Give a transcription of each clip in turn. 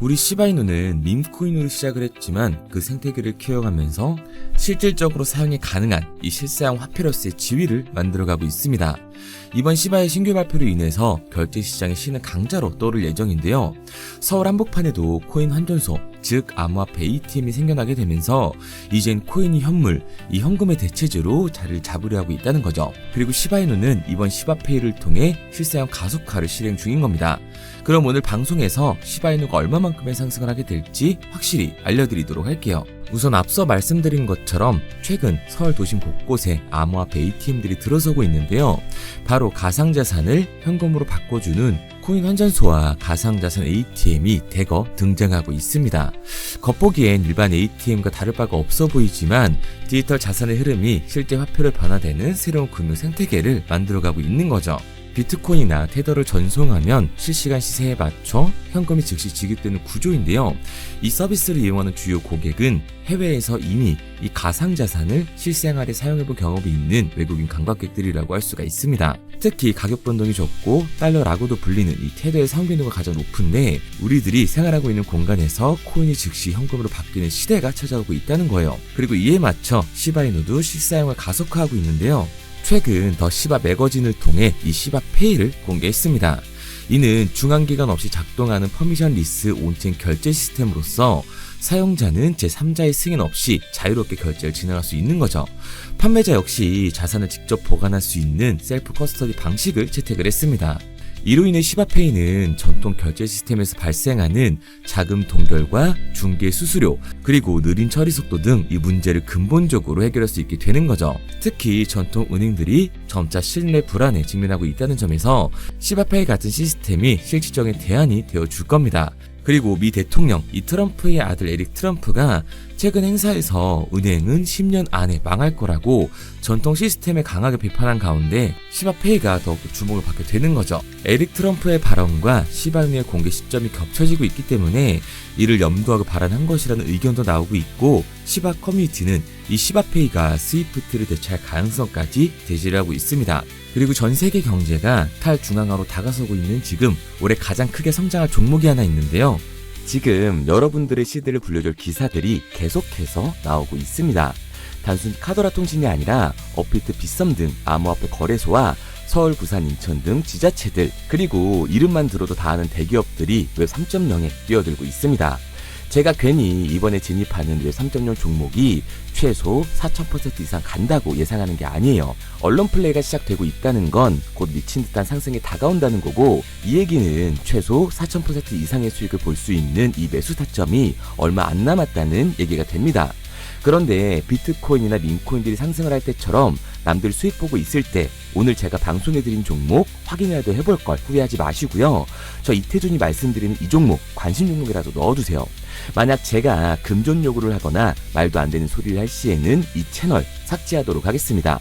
우리 시바이누는 밈코인으로 시작을 했지만 그 생태계를 키워가면서 실질적으로 사용이 가능한 이 실사용 화폐로서의 지위를 만들어가고 있습니다. 이번 시바의 신규 발표로 인해서 결제 시장의 신은 강자로 떠오를 예정인데요. 서울 한복판에도 코인 환전소, 즉 암호화폐 ATM이 생겨나게 되면서 이젠 코인이 현물, 이 현금의 대체제로 자리를 잡으려 하고 있다는 거죠. 그리고 시바이누는 이번 시바페이를 통해 실사용 가속화를 실행 중인 겁니다. 그럼 오늘 방송에서 시바이누가 얼마만큼의 상승을 하게 될지 확실히 알려드리도록 할게요. 우선 앞서 말씀드린 것처럼 최근 서울 도심 곳곳에 암호화폐 ATM들이 들어서고 있는데요. 바로 가상자산을 현금으로 바꿔주는 코인 환전소와 가상자산 ATM이 대거 등장하고 있습니다. 겉보기엔 일반 ATM과 다를 바가 없어 보이지만 디지털 자산의 흐름이 실제 화폐로 변화되는 새로운 금융 생태계를 만들어가고 있는 거죠. 비트코인이나 테더를 전송하면 실시간 시세에 맞춰 현금이 즉시 지급되는 구조인데요. 이 서비스를 이용하는 주요 고객은 해외에서 이미 이 가상자산을 실생활에 사용해본 경험이 있는 외국인 관광객들이라고 할 수가 있습니다. 특히 가격 변동이 적고 달러라고도 불리는 이 테더의 성빈도가 가장 높은데 우리들이 생활하고 있는 공간에서 코인이 즉시 현금으로 바뀌는 시대가 찾아오고 있다는 거예요. 그리고 이에 맞춰 시바이누도 실사용을 가속화하고 있는데요. 최근 더 시바 매거진을 통해 이 시바 페이를 공개했습니다. 이는 중앙기관 없이 작동하는 퍼미션 리스 온체인 결제 시스템으로서 사용자는 제3자의 승인 없이 자유롭게 결제를 진행할 수 있는 거죠. 판매자 역시 자산을 직접 보관할 수 있는 셀프 커스터디 방식을 채택을 했습니다. 이로 인해 시바페이는 전통 결제 시스템에서 발생하는 자금 동결과 중개 수수료 그리고 느린 처리 속도 등 이 문제를 근본적으로 해결할 수 있게 되는 거죠. 특히 전통 은행들이 점차 신뢰 불안에 직면하고 있다는 점에서 시바페이 같은 시스템이 실질적인 대안이 되어 줄 겁니다. 그리고 미 대통령 이 트럼프의 아들 에릭 트럼프가 최근 행사에서 은행은 10년 안에 망할 거라고 전통 시스템에 강하게 비판한 가운데 시바 페이가 더욱 주목을 받게 되는 거죠. 에릭 트럼프의 발언과 시바은의 공개 시점이 겹쳐지고 있기 때문에 이를 염두하고 발언한 것이라는 의견도 나오고 있고 시바 커뮤니티는 이 시바페이가 스위프트를 대체할 가능성까지 제시를 하고 있습니다. 그리고 전 세계 경제가 탈중앙화로 다가서고 있는 지금 올해 가장 크게 성장할 종목이 하나 있는데요. 지금 여러분들의 시대를 불려줄 기사들이 계속해서 나오고 있습니다. 단순 카더라 통신이 아니라 어피트 빗썸 등 암호화폐 거래소와 서울, 부산, 인천 등 지자체들 그리고 이름만 들어도 다 아는 대기업들이 웹 3.0에 뛰어들고 있습니다. 제가 괜히 이번에 진입하는 웹3.0 종목이 최소 4,000% 이상 간다고 예상하는 게 아니에요. 언론 플레이가 시작되고 있다는 건 곧 미친 듯한 상승이 다가온다는 거고 이 얘기는 최소 4,000% 이상의 수익을 볼 수 있는 이 매수 타점이 얼마 안 남았다는 얘기가 됩니다. 그런데 비트코인이나 밈코인들이 상승을 할 때처럼 남들 수익 보고 있을 때 오늘 제가 방송해드린 종목 확인이라도 해볼 걸 후회하지 마시고요. 저 이태준이 말씀드리는 이 종목 관심 종목이라도 넣어두세요. 만약 제가 금전 요구를 하거나 말도 안 되는 소리를 할 시에는 이 채널 삭제하도록 하겠습니다.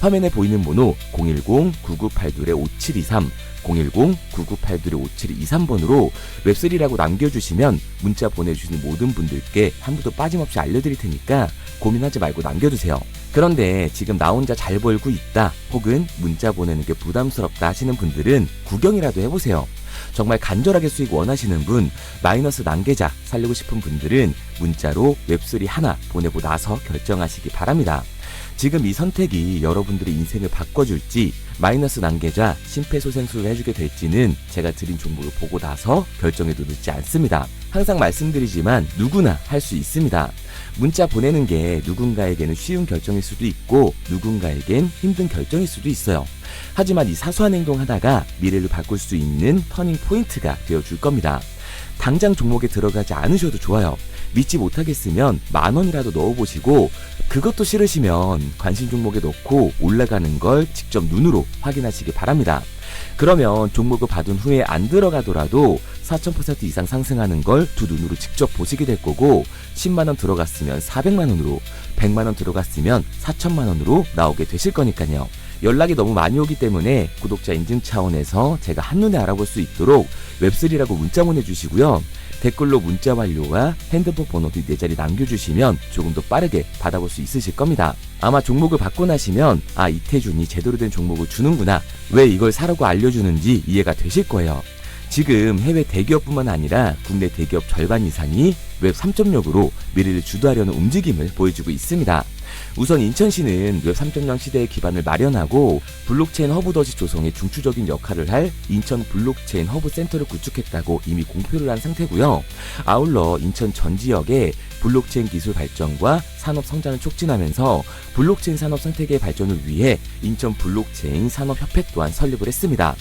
화면에 보이는 번호 010-9982-5723 010-9982-5723번으로 웹3라고 남겨주시면 문자 보내주시는 모든 분들께 한 분도 빠짐없이 알려드릴 테니까 고민하지 말고 남겨주세요. 그런데 지금 나 혼자 잘 벌고 있다 혹은 문자 보내는 게 부담스럽다 하시는 분들은 구경이라도 해보세요. 정말 간절하게 수익 원하시는 분, 마이너스 난계자 살리고 싶은 분들은 문자로 웹3 하나 보내고 나서 결정하시기 바랍니다. 지금 이 선택이 여러분들의 인생을 바꿔줄지 마이너스 난계자 심폐소생술을 해주게 될지는 제가 드린 정보를 보고 나서 결정해도 늦지 않습니다. 항상 말씀드리지만 누구나 할 수 있습니다. 문자 보내는 게 누군가에게는 쉬운 결정일 수도 있고 누군가에겐 힘든 결정일 수도 있어요. 하지만 이 사소한 행동 하나가 미래를 바꿀 수 있는 터닝 포인트가 되어 줄 겁니다. 당장 종목에 들어가지 않으셔도 좋아요. 믿지 못하겠으면 만 원이라도 넣어보시고 그것도 싫으시면 관심 종목에 넣고 올라가는 걸 직접 눈으로 확인하시기 바랍니다. 그러면 종목을 받은 후에 안 들어가더라도 4,000% 이상 상승하는 걸 두 눈으로 직접 보시게 될 거고 10만원 들어갔으면 400만원으로 100만원 들어갔으면 4천만원으로 나오게 되실 거니까요. 연락이 너무 많이 오기 때문에 구독자 인증 차원에서 제가 한눈에 알아볼 수 있도록 웹3라고 문자 보내주시고요. 댓글로 문자 완료와 핸드폰 번호 뒤네 자리 남겨주시면 조금 더 빠르게 받아볼 수 있으실 겁니다. 아마 종목을 받고 나시면 아 이태준이 제대로 된 종목을 주는구나 왜 이걸 사라고 알려주는지 이해가 되실 거예요. 지금 해외 대기업뿐만 아니라 국내 대기업 절반 이상이 웹 3.0으로 미래를 주도하려는 움직임을 보여주고 있습니다. 우선 인천시는 웹 3.0 시대의 기반을 마련하고 블록체인 허브 더시 조성에 중추적인 역할을 할 인천 블록체인 허브 센터를 구축했다고 이미 공표를 한 상태고요. 아울러 인천 전 지역에 블록체인 기술 발전과 산업 성장을 촉진하면서 블록체인 산업 생태계 발전을 위해 인천 블록체인 산업협회 또한 설립을 했습니다.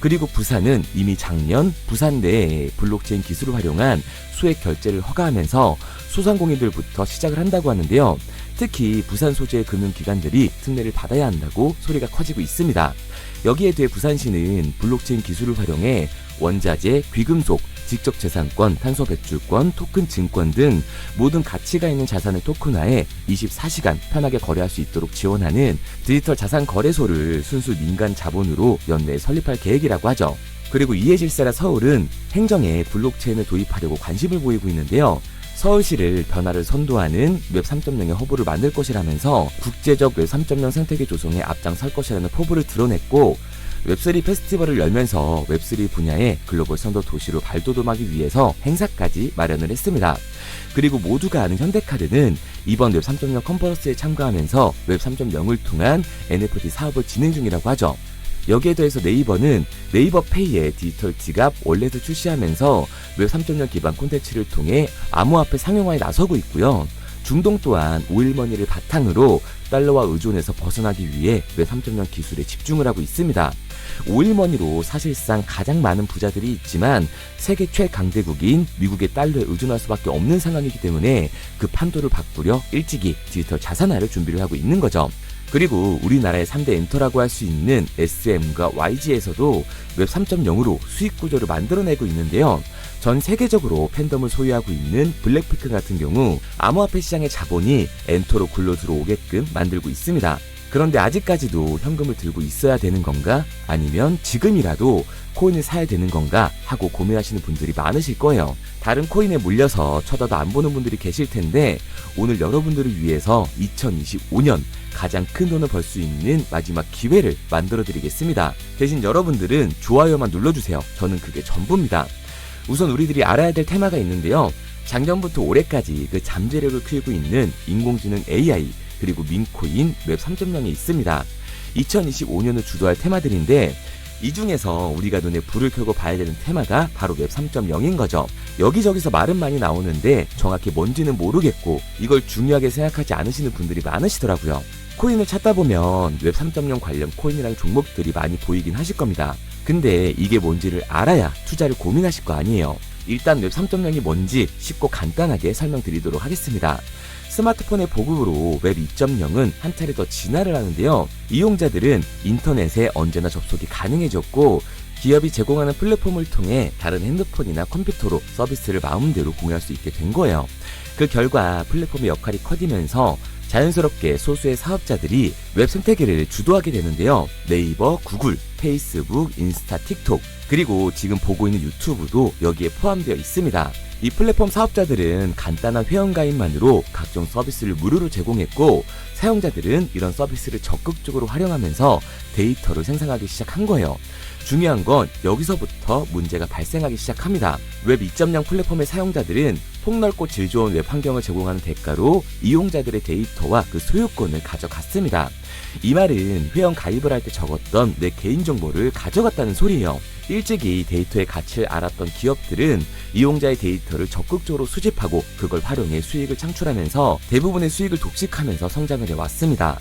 그리고 부산은 이미 작년 부산 내에 블록체인 기술을 활용한 수액 결제를 허가하면서 소상공인들부터 시작을 한다고 하는데요. 특히 부산 소재의 금융기관들이 특례를 받아야 한다고 소리가 커지고 있습니다. 여기에 대해 부산시는 블록체인 기술을 활용해 원자재, 귀금속, 직접재산권, 탄소 배출권, 토큰 증권 등 모든 가치가 있는 자산을 토큰화해 24시간 편하게 거래할 수 있도록 지원하는 디지털 자산 거래소를 순수 민간 자본으로 연내에 설립할 계획이라고 하죠. 그리고 이에 질세라 서울은 행정에 블록체인을 도입하려고 관심을 보이고 있는데요. 서울시를 변화를 선도하는 웹 3.0의 허브를 만들 것이라면서 국제적 웹 3.0 생태계 조성에 앞장설 것이라는 포부를 드러냈고 웹3 페스티벌을 열면서 웹3 분야의 글로벌 선도 도시로 발돋움하기 위해서 행사까지 마련을 했습니다. 그리고 모두가 아는 현대카드는 이번 웹 3.0 컨퍼런스에 참가하면서 웹 3.0을 통한 NFT 사업을 진행 중이라고 하죠. 여기에 더해서 네이버는 네이버 페이의 디지털 지갑 월렛을 출시하면서 웹 3.0 기반 콘텐츠를 통해 암호화폐 상용화에 나서고 있고요. 중동 또한 오일머니를 바탕으로 달러와 의존에서 벗어나기 위해 웹 3.0 기술에 집중을 하고 있습니다. 오일머니로 사실상 가장 많은 부자들이 있지만 세계 최강대국인 미국의 달러에 의존할 수밖에 없는 상황이기 때문에 그 판도를 바꾸려 일찍이 디지털 자산화를 준비를 하고 있는 거죠. 그리고 우리나라의 3대 엔터라고 할 수 있는 SM과 YG에서도 웹 3.0으로 수익 구조를 만들어내고 있는데요. 전 세계적으로 팬덤을 소유하고 있는 블랙피크 같은 경우 암호화폐 시장의 자본이 엔터로 굴러 들어오게끔 만들고 있습니다. 그런데 아직까지도 현금을 들고 있어야 되는 건가? 아니면 지금이라도 코인을 사야 되는 건가? 하고 고민하시는 분들이 많으실 거예요. 다른 코인에 물려서 쳐다도 안 보는 분들이 계실 텐데 오늘 여러분들을 위해서 2025년 가장 큰 돈을 벌 수 있는 마지막 기회를 만들어 드리겠습니다. 대신 여러분들은 좋아요만 눌러주세요. 저는 그게 전부입니다. 우선 우리들이 알아야 될 테마가 있는데요. 작년부터 올해까지 그 잠재력을 키우고 있는 인공지능 AI 그리고 민코인 웹 3.0이 있습니다. 2025년을 주도할 테마들인데 이 중에서 우리가 눈에 불을 켜고 봐야 되는 테마가 바로 웹 3.0인 거죠. 여기저기서 말은 많이 나오는데 정확히 뭔지는 모르겠고 이걸 중요하게 생각하지 않으시는 분들이 많으시더라고요. 코인을 찾다 보면 웹 3.0 관련 코인이라는 종목들이 많이 보이긴 하실 겁니다. 근데 이게 뭔지를 알아야 투자를 고민하실 거 아니에요. 일단 웹 3.0이 뭔지 쉽고 간단하게 설명드리도록 하겠습니다. 스마트폰의 보급으로 웹 2.0은 한 차례 더 진화를 하는데요. 이용자들은 인터넷에 언제나 접속이 가능해졌고 기업이 제공하는 플랫폼을 통해 다른 핸드폰이나 컴퓨터로 서비스를 마음대로 공유할 수 있게 된 거예요. 그 결과 플랫폼의 역할이 커지면서 자연스럽게 소수의 사업자들이 웹 생태계를 주도하게 되는데요. 네이버, 구글, 페이스북, 인스타, 틱톡, 그리고 지금 보고 있는 유튜브도 여기에 포함되어 있습니다. 이 플랫폼 사업자들은 간단한 회원가입만으로 각종 서비스를 무료로 제공했고 사용자들은 이런 서비스를 적극적으로 활용하면서 데이터를 생성하기 시작한 거예요. 중요한 건 여기서부터 문제가 발생하기 시작합니다. 웹 2.0 플랫폼의 사용자들은 폭넓고 질 좋은 웹 환경을 제공하는 대가로 이용자들의 데이터와 그 소유권을 가져갔습니다. 이 말은 회원 가입을 할 때 적었던 내 개인정보를 가져갔다는 소리예요. 일찍이 데이터의 가치를 알았던 기업들은 이용자의 데이터를 적극적으로 수집하고 그걸 활용해 수익을 창출하면서 대부분의 수익을 독식하면서 성장을 해왔습니다.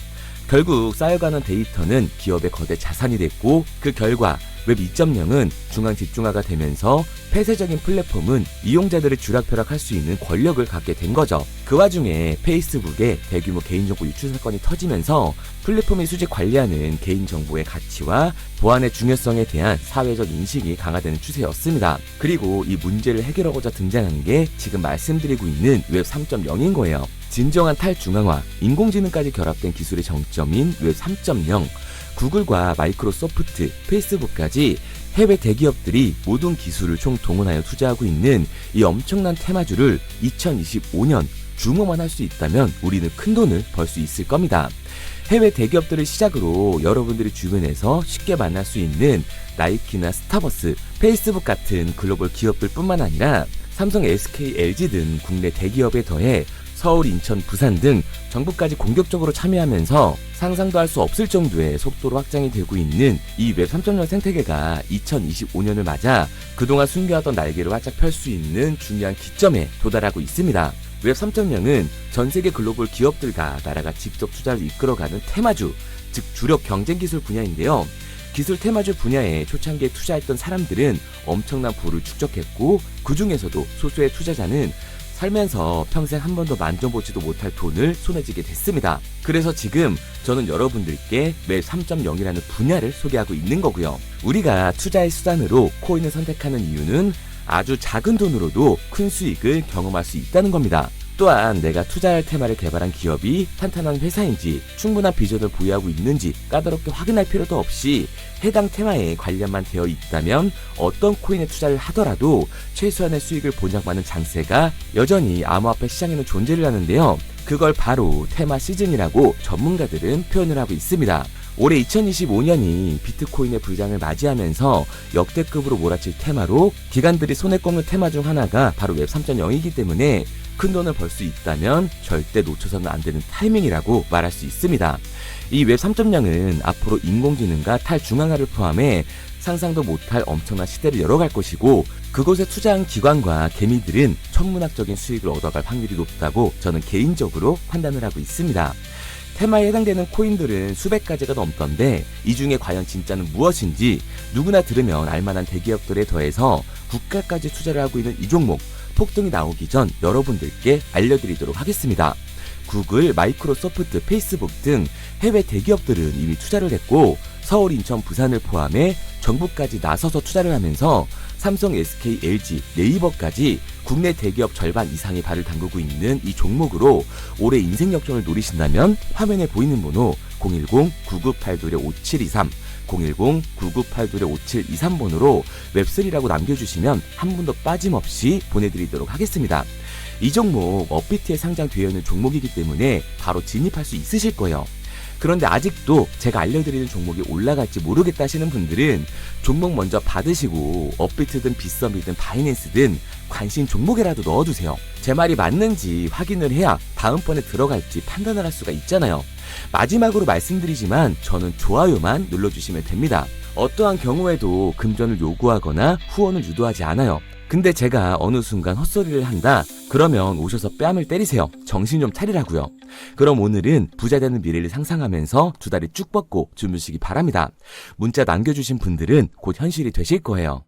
결국 쌓여가는 데이터는 기업의 거대 자산이 됐고 그 결과 웹 2.0은 중앙 집중화가 되면서 폐쇄적인 플랫폼은 이용자들의 주락펴락할 수 있는 권력을 갖게 된 거죠. 그 와중에 페이스북의 대규모 개인정보 유출 사건이 터지면서 플랫폼의 수직 관리하는 개인정보의 가치와 보안의 중요성에 대한 사회적 인식이 강화되는 추세였습니다. 그리고 이 문제를 해결하고자 등장한 게 지금 말씀드리고 있는 웹 3.0인 거예요. 진정한 탈중앙화, 인공지능까지 결합된 기술의 정점인 웹 3.0, 구글과 마이크로소프트, 페이스북까지 해외 대기업들이 모든 기술을 총 동원하여 투자하고 있는 이 엄청난 테마주를 2025년 주모만 할 수 있다면 우리는 큰 돈을 벌 수 있을 겁니다. 해외 대기업들을 시작으로 여러분들이 주변에서 쉽게 만날 수 있는 나이키나 스타버스, 페이스북 같은 글로벌 기업들 뿐만 아니라 삼성, SK, LG 등 국내 대기업에 더해 서울, 인천, 부산 등 정부까지 공격적으로 참여하면서 상상도 할 수 없을 정도의 속도로 확장이 되고 있는 이 웹 3.0 생태계가 2025년을 맞아 그동안 숨겨왔던 날개를 활짝 펼 수 있는 중요한 기점에 도달하고 있습니다. 웹 3.0은 전 세계 글로벌 기업들과 나라가 직접 투자를 이끌어가는 테마주, 즉 주력 경쟁 기술 분야인데요. 기술 테마주 분야에 초창기에 투자했던 사람들은 엄청난 부를 축적했고 그 중에서도 소수의 투자자는 살면서 평생 한 번도 만져보지도 못할 돈을 손에 쥐게 됐습니다. 그래서 지금 저는 여러분들께 웹 3.0이라는 분야를 소개하고 있는 거고요. 우리가 투자의 수단으로 코인을 선택하는 이유는 아주 작은 돈으로도 큰 수익을 경험할 수 있다는 겁니다. 또한 내가 투자할 테마를 개발한 기업이 탄탄한 회사인지 충분한 비전을 보유하고 있는지 까다롭게 확인할 필요도 없이 해당 테마에 관련만 되어 있다면 어떤 코인에 투자를 하더라도 최소한의 수익을 보장받는 장세가 여전히 암호화폐 시장에는 존재를 하는데요. 그걸 바로 테마 시즌이라고 전문가들은 표현을 하고 있습니다. 올해 2025년이 비트코인의 불장을 맞이하면서 역대급으로 몰아칠 테마로 기관들이 손에 꼽는 테마 중 하나가 바로 웹 3.0이기 때문에 큰 돈을 벌 수 있다면 절대 놓쳐서는 안 되는 타이밍이라고 말할 수 있습니다. 이 웹 3.0은 앞으로 인공지능과 탈중앙화를 포함해 상상도 못할 엄청난 시대를 열어갈 것이고 그곳에 투자한 기관과 개미들은 천문학적인 수익을 얻어갈 확률이 높다고 저는 개인적으로 판단을 하고 있습니다. 테마에 해당되는 코인들은 수백 가지가 넘던데 이 중에 과연 진짜는 무엇인지 누구나 들으면 알만한 대기업들에 더해서 국가까지 투자를 하고 있는 이 종목 폭등이 나오기 전 여러분들께 알려드리도록 하겠습니다. 구글, 마이크로소프트, 페이스북 등 해외 대기업들은 이미 투자를 했고 서울, 인천, 부산을 포함해 정부까지 나서서 투자를 하면서 삼성, SK, LG, 네이버까지 국내 대기업 절반 이상이 발을 담그고 있는 이 종목으로 올해 인생 역전을 노리신다면 화면에 보이는 번호 010-9982-5723 010-9982-5723번으로 웹3라고 남겨주시면 한 분도 빠짐없이 보내드리도록 하겠습니다. 이 종목 업비트에 상장되어 있는 종목이기 때문에 바로 진입할 수 있으실 거예요. 그런데 아직도 제가 알려드리는 종목이 올라갈지 모르겠다 하시는 분들은 종목 먼저 받으시고 업비트든 빗썸이든 바이낸스든 관심 종목에라도 넣어두세요. 제 말이 맞는지 확인을 해야 다음번에 들어갈지 판단을 할 수가 있잖아요. 마지막으로 말씀드리지만 저는 좋아요만 눌러주시면 됩니다. 어떠한 경우에도 금전을 요구하거나 후원을 유도하지 않아요. 근데 제가 어느 순간 헛소리를 한다? 그러면 오셔서 뺨을 때리세요. 정신 좀 차리라고요. 그럼 오늘은 부자 되는 미래를 상상하면서 두 다리 쭉 뻗고 주무시기 바랍니다. 문자 남겨주신 분들은 곧 현실이 되실 거예요.